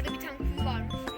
Buralarda bir tane kuyu varmış.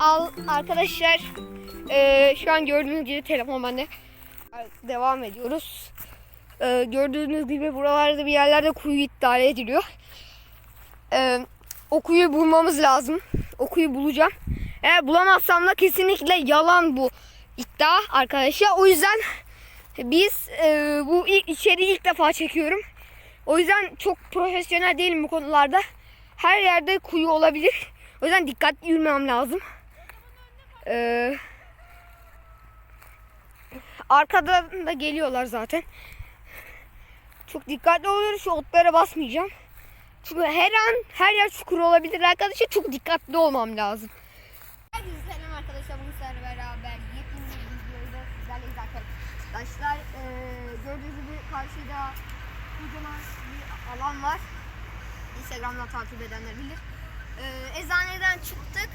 Al arkadaşlar eee, şu an gördüğünüz gibi telefon bende. Devam ediyoruz. Eee, gördüğünüz gibi buralarda bir yerlerde kuyu iddia ediliyor. Eee, o kuyuyu bulmamız lazım. O kuyuyu bulacağım. Eğer bulamazsam da kesinlikle yalan bu iddia arkadaşlar. O yüzden biz e, bu ilk, içeriği ilk defa çekiyorum. O yüzden çok profesyonel değilim bu konularda. Her yerde kuyu olabilir. O yüzden dikkatli yürümem lazım. Ee, arkadan da geliyorlar zaten. Çok dikkatli oluyoruz. Şu otlara basmayacağım. Çünkü her an her yer çukur olabilir arkadaşlar. Çok dikkatli olmam lazım. Herkese selam arkadaşlar. Bugün sizlerle beraber yepyeni bir videoyla sizlerleyiz arkadaşlar. Ee, gördüğünüz gibi karşıda kocaman bir alan var. Instagram'dan takip edenler bilir. Ee, eczaneden çıktık.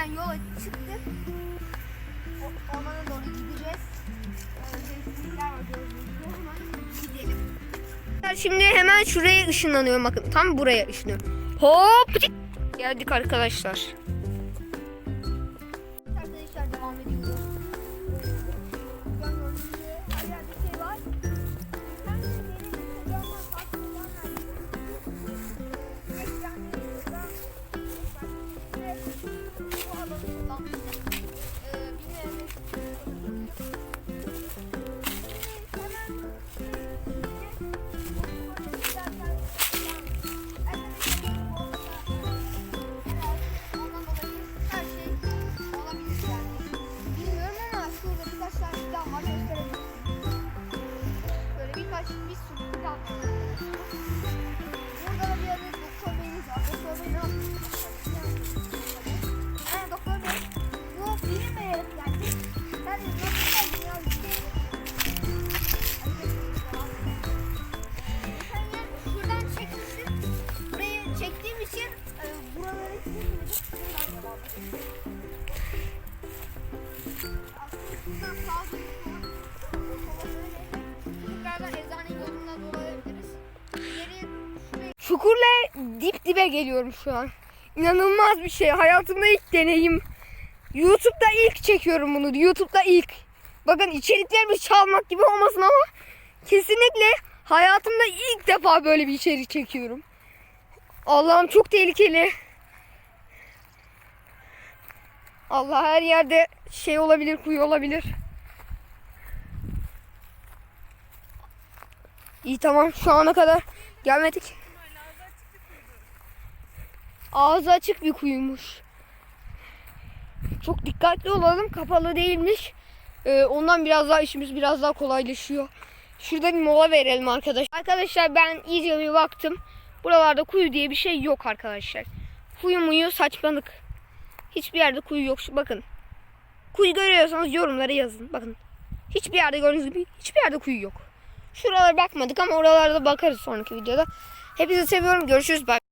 Eczaneden yola çıktık. O, ormana doğru gideceğiz. Şimdi hemen şuraya ışınlanıyorum bakın. Tam buraya ışınlıyorum. Hop! Geldik. Arkadaşlar Çukurla dip dibe geliyorum şu an. İnanılmaz bir şey. Hayatımda ilk deneyim. YouTube'da ilk çekiyorum bunu. YouTube'da ilk. Bakın içeriklerimi çalmak gibi olmasın ama kesinlikle hayatımda ilk defa böyle bir içerik çekiyorum. Allah'ım çok tehlikeli. Allah her yerde şey olabilir, kuyu olabilir. İyi tamam şu ana kadar gelmedik. Ağzı açık bir kuyumuş. Çok dikkatli olalım. Kapalı değilmiş. Ee, ondan biraz daha işimiz biraz daha kolaylaşıyor. Şurada bir mola verelim arkadaş. Arkadaşlar ben iyice bir baktım. Buralarda kuyu diye bir şey yok arkadaşlar. Kuyu muyu saçmalık. Hiçbir yerde kuyu yok. Şu- Bakın. Kuyu görüyorsanız yorumlara yazın. Bakın. Hiçbir yerde gördüğünüz gibi hiçbir yerde kuyu yok. Şuralara bakmadık ama oralarda bakarız sonraki videoda. Hepinizi seviyorum. Görüşürüz. Bye.